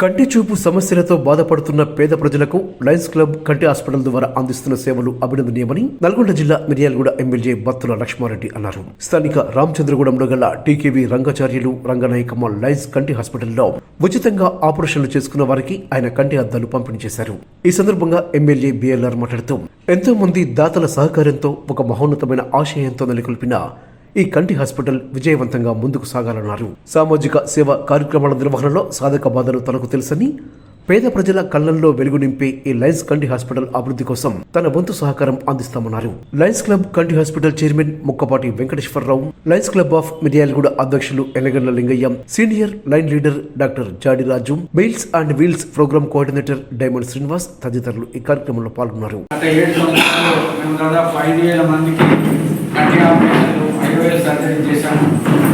కంటి చూపు సమస్యలతో బాధపడుతున్న పేద ప్రజలకు లయన్స్ క్లబ్ కంటి హాస్పిటల్ ద్వారా అందిస్తున్న సేవలు అభినందనీయమని నల్గొండ జిల్లా మిర్యాలగూడ ఎమ్మెల్యే బత్తుల లక్ష్మారెడ్డి అన్నారు. స్థానిక రామచంద్రగూడెంలో గల టీకేవీ రంగాచార్యులు రంగనాయకమ్మ లయన్స్ కంటి హాస్పిటల్లో ఉచితంగా ఆపరేషన్లు చేసుకున్న వారికి ఆయన కంటి అద్దాలు పంపిణీ చేశారు. ఈ సందర్భంగా ఎమ్మెల్యే బిఎల్ఆర్ మాట్లాడుతూ ఎంతో మంది దాతల సహకారంతో ఒక మహోన్నతమైన ఆశయంతో నెలకొల్పిన ఈ కంటి హాస్పిటల్ విజయవంతంగా ముందుకు సాగాలన్నారు. సామాజిక సేవ కార్యక్రమాల నిర్వహణలో సాధక బాధలు తనకు తెలుసని పేద ప్రజల కళ్ళల్లో వెలుగు నింపే ఈ లయన్స్ కంటి హాస్పిటల్ అభివృద్ధి కోసం తన వంతు సహకారం అందిస్తామన్నారు. లయన్స్ క్లబ్ కంటి hospital chairman Mukkapati Venkateswara Rao Lions Club of Miryalaguda అధ్యక్షులు Elagandla Lingaiah senior Lion leader doctor Jadiraju meals and wheels programme coordinator Diamond Srinivas తదితరులు ఈ కార్యక్రమంలో పాల్గొన్నారు. సర్జరీ చేశాము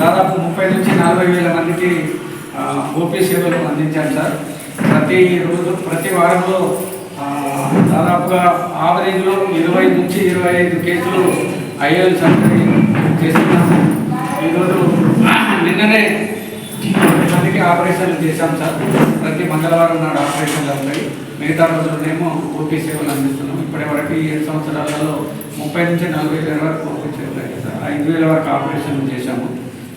దాదాపు ముప్పై నుంచి నలభై వేల మందికి ఓపీ సేవలు అందించాం సార్. ప్రతి రోజు ప్రతి వారంలో దాదాపుగా ఆవరేజ్లో ఇరవై నుంచి ఇరవై ఐదు కేసులు ఐఏఎల్ సర్జరీ చేస్తున్నాము ఈరోజు నిన్ననే మందికి ఆపరేషన్లు చేశాం సార్. ప్రతి మంగళవారం నాడు ఆపరేషన్లు అవుతాయి. మిగతా రోజులనేమో ఓపీ సేవలు అందిస్తున్నాం. ఇప్పటి వరకు ఏడు సంవత్సరాలలో ముప్పై నుంచి నలభై వేల వరకు ఓపీ సేవలు అయ్యాయి సార్ ఐదు వేల వరకు ఆపరేషన్లు చేశాము.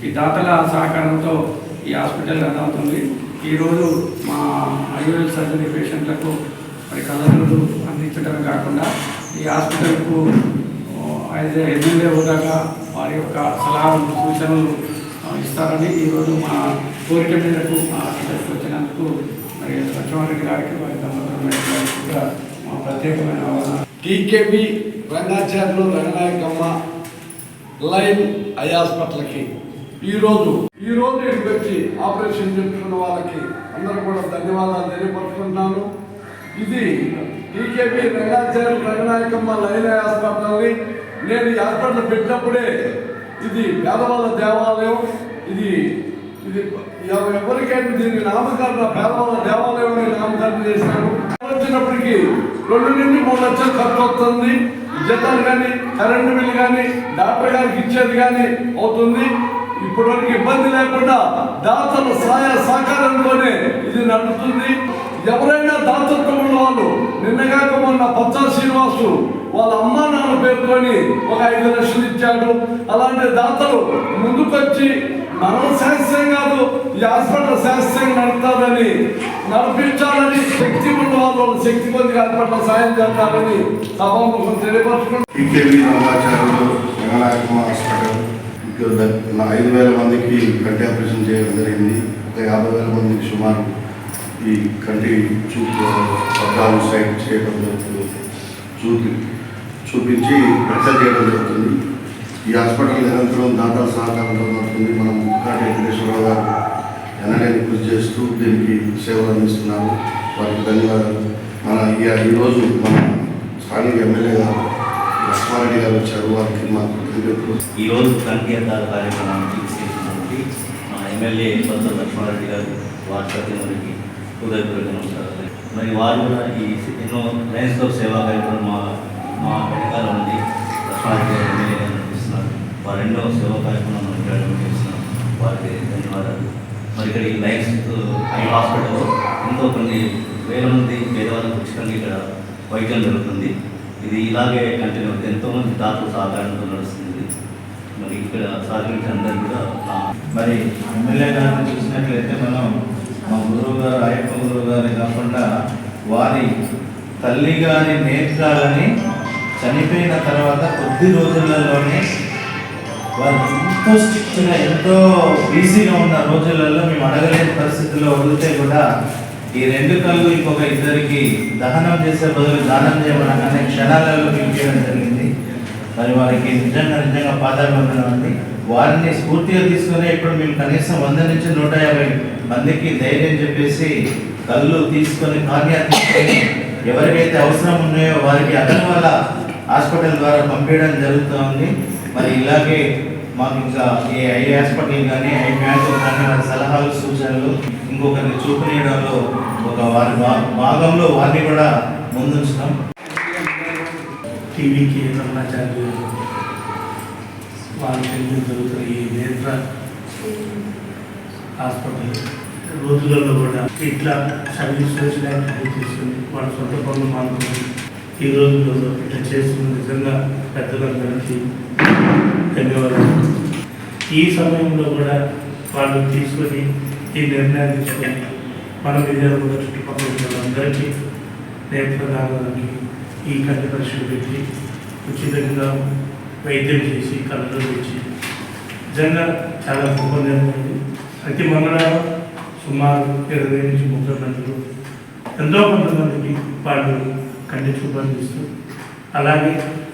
ఈ దాతల సహకారంతో ఈ హాస్పిటల్ రన్ అవుతుంది. ఈరోజు మా ఐఓఎల్ సర్జరీ పేషెంట్లకు మరి కళ్ళజోడు అందించడమే కాకుండా ఈ హాస్పిటల్కు అయితే ఎమ్మెల్యే హోదాగా వారి యొక్క సలహాలు సూచనలు ఇస్తారని ఈరోజు మా కోరిక మేరకు మా హాస్పిటల్కి వచ్చినందుకు మరి లక్ష్మారెడ్డి గారికి వారి దంపతుల మా ప్రత్యేకమైన ఆహ్వానం. T K B Rangacharyulu Ranganayakamma Lion eye హాస్పిటల్కి ఈరోజు ఈ రోజు ఇక్కడికి వచ్చి ఆపరేషన్ చేస్తున్న వాళ్ళకి అందరూ కూడా ధన్యవాదాలు తెలియపరుచుకుంటున్నాను. ఇది T K P Rangacharya Ranganayakamma Lion eye హాస్పిటల్ని నేను ఈ హాస్పిటల్ పెట్టినప్పుడే ఇది పేదవాళ్ళ దేవాలయం ఇది ఇది ఎవరికైనా దీన్ని నామకరణ పేదవాళ్ళ దేవాలయం అని నామకరణ చేశాను వచ్చినప్పటికీ రెండు నుండి మూడు లక్షలు ఖర్చు వస్తుంది. జీతాలు కానీ కరెంటు బిల్లు కానీ డాక్టర్ గారికి ఇచ్చేది కానీ అవుతుంది. ఇప్పటివరకు ఇబ్బంది లేకుండా దాతల సహాయ సహకారంతోనే ఇది నడుస్తుంది. ఎవరైనా దాతత్వం ఉన్న వాళ్ళు నిన్నగాక మొన్న పచ్చా శ్రీనివాసు వాళ్ళ అమ్మా నాన్న పేరుతోని ఒక ఐదు లక్షలు ఇచ్చాడు. అలాంటి దాతలు ముందుకొచ్చి మనం శాస్త్రం కాదు ఈ హాస్పిటల్ శాస్త్రం నడుపుతారని నడిపించాలని శక్తి ఉన్న వాళ్ళు శక్తి పొంది హాస్పిటల్ సాయం చేస్తారని సభాముఖం తెలియపరచుకుంటున్నాను హాస్పిటల్ ఐదు వేల మందికి కంటి ఆపరేషన్ చేయడం జరిగింది. ఒక యాభై వేల మందికి సుమారు ఈ కంటి చూపు అద్దాలు సైడ్ చేయడం జరుగుతుంది. చూపి చూపించి రక్ష చేయడం జరుగుతుంది. ఈ హాస్పిటల్ నిరంతరం దాతల సహకారంతో నడుతుంది మనం ముక్కాటి వెంకటేశ్వరరావు గారు ఎన్నడైనా కృషి చేస్తూ దీనికి సేవలు అందిస్తున్నారు. వారికి ధన్యవాదాలు. మన ఈరోజు మన స్థానిక ఎమ్మెల్యే గారు లక్ష్మారెడ్డి గారు వచ్చారు. వారికి మా కృతజ్ఞతలు. ఈ రోజు కార్యక్రమాన్ని తీసుకెళ్తున్నటువంటి మా ఎమ్మెల్యే బొత్స లక్ష్మారెడ్డి గారు వారి ప్రతినిధులకి హృదయపూర్వక నమస్కారాలు. మరి వారు కూడా ఈ ఎన్నో లయన్స్లో సేవా కార్యక్రమం మా మా వెనకాల ఉంది. లక్ష్మారెడ్డి గారు ఎమ్మెల్యే గారు. రెండవ వారు ఎన్నో సేవా కార్యక్రమాలు వారికి ధన్యవాదాలు. మరి ఇక్కడ ఈ లయన్స్ ఐ హాస్పిటల్లో ఎంతో కొన్ని వేల మంది పేదవాళ్ళకు ఉచితంగా ఇక్కడ వైద్యం జరుగుతుంది. ఇది ఇలాగే కంటిన్యూ అవుతుంది. ఎంతోమంది దాతలు సహకారంతో నడుస్తుంది. మరి ఇక్కడ సహకరించిన అందరూ కూడా మరి ఎమ్మెల్యే గారిని చూసినట్లయితే మనం మా గురువు గారు అయ్యప్ప గురువు గారిని కాకుండా వారి తల్లి గారి నేత్రాలని చనిపోయిన తర్వాత కొద్ది రోజులలోనే వారు ఎంతో స్ట్రిక్ట్గా ఎంతో బిజీగా ఉన్న రోజులలో మేము అడగలేని పరిస్థితుల్లో వదిలితే కూడా ఈ రెండు కళ్ళు ఇంకొక ఇద్దరికి దహనం చేసే బదులు దానం చేయమనగానే క్షణాలలో పిలిచేయడం జరిగింది. మరి వారికి నిజంగా నిజంగా పాదాభివందనం అండి. వారిని స్ఫూర్తిగా తీసుకునే ఇప్పుడు మేము కనీసం వంద నుంచి నూట యాభై మందికి ధైర్యం చెప్పేసి కళ్ళు తీసుకొని కార్యాలు తీసుకొని ఎవరికైతే అవసరం ఉన్నాయో వారికి అగర్వాల హాస్పిటల్ ద్వారా పంపించడం జరుగుతుంది. మరి ఇలాగే మాకు ఇంకా ఏ ఐ హాస్పిటల్ కానీ ఐ మ్యాచ్ కానీ సలహాలు సూచనలు ఇంకొకరిని చూపించడంలో ఒక వారి భాగంలో వారిని కూడా ముందుంచుతాం. టీవీకి బ్రహ్మచార్యులు వాళ్ళకి జరుగుతున్న ఈ నేత్ర హాస్పిటల్ రోజులలో కూడా ఇట్లా సర్వీస్ చేసినట్టు తీసుకుని వాళ్ళ సొంత పనులు మానుకుని ఈ రోజులలో ఇట్లా చేస్తున్న నిజంగా పెద్దలందరికీ ధన్యవాదాలు. ఈ సమయంలో కూడా వాళ్ళు తీసుకొని ఈ నిర్ణయాలు తీసుకొని మన విద్యార్థుల చుట్టుపక్కల ఉన్న వాళ్ళందరికీ నేత్రదానానికి ఈ కంటి పరీక్షలు పెట్టి ఉచితంగా వైద్యం చేసి కళ్ళు తెచ్చి నిజంగా చాలా గొప్ప నిర్ణయం ప్రతి మంగళవారం సుమారు ఇరవై నుంచి ముప్పై మందిలో ఎంతో కొంతమందికి వాళ్ళు కంటి చూపు అందిస్తూ అలాగే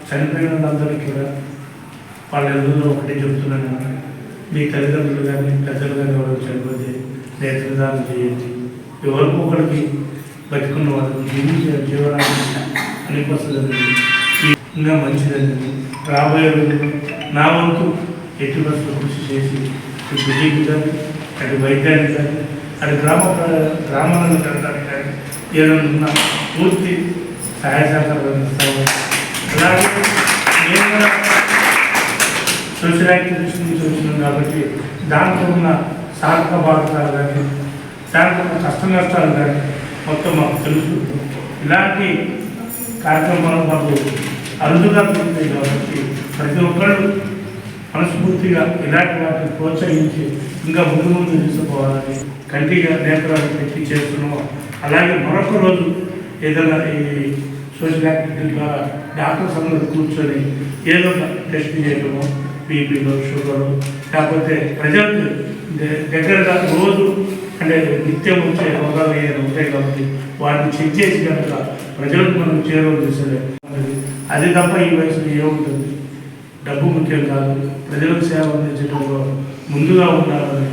చనిపోయిన వాళ్ళందరికీ కూడా వాళ్ళ ఒకటే ఒకటి చెప్తున్నాను. మీ తల్లిదండ్రులు కానీ పెద్దలు కానీ ఎవరు చనిపోతే నేత్రదానం చేయండి. ఎవరికి ఒకరికి బతుకున్న వాళ్ళకి జీవించే జీవనాన్ని అనిపిస్తుందని ఇంకా మంచిదని రాబోయే రోజుల్లో నా వంతు ఎట్టి బస్సులో కృషి చేసి ఇటు కానీ అటు వైద్యానికి కానీ అటు గ్రామ గ్రామాలను కట్టడానికి కానీ ఏదైనా పూర్తి సహాయ సహకారాలు అందిస్తాము అలాగే నేను కూడా దృష్టి నుంచి వచ్చినాం కాబట్టి దాంట్లో ఉన్న సాధక బాధకాలు కానీ దాంట్లో ఉన్న కష్ట నష్టాలు కానీ మొత్తం మాకు తెలుసు. ఇలాంటి కార్యక్రమాలు మాకు అరుదుగా పెరుగుతాయి కాబట్టి ప్రతి ఒక్కరు మనస్ఫూర్తిగా ఇలాంటి వాటిని ప్రోత్సహించి ఇంకా ముందు ముందు తీసుకోవాలని కంటిగా నేత్రాలు పెట్టి చేస్తున్నాము అలాగే మరొక రోజు ఏదైనా ఈ సోషల్ యాక్టివిటీ ద్వారా డాక్టర్స్ అందరూ కూర్చొని ఏదో ఒక టెస్ట్ చేయడము బీపీలో షుగర్ లేకపోతే ప్రజలకు దగ్గరగా రోజు అంటే నిత్యం వచ్చే రోగాలు ఏదైనా ఉంటాయి కాబట్టి వాటిని చెక్ చేసి కనుక ప్రజలకు మనం చేరువ చేసేది. అది తప్ప ఈ వయసులో ఏముంటుంది? డబ్బు ముఖ్యం కాదు. ప్రజలకు సేవ అందించడంలో ముందుగా ఉండాలని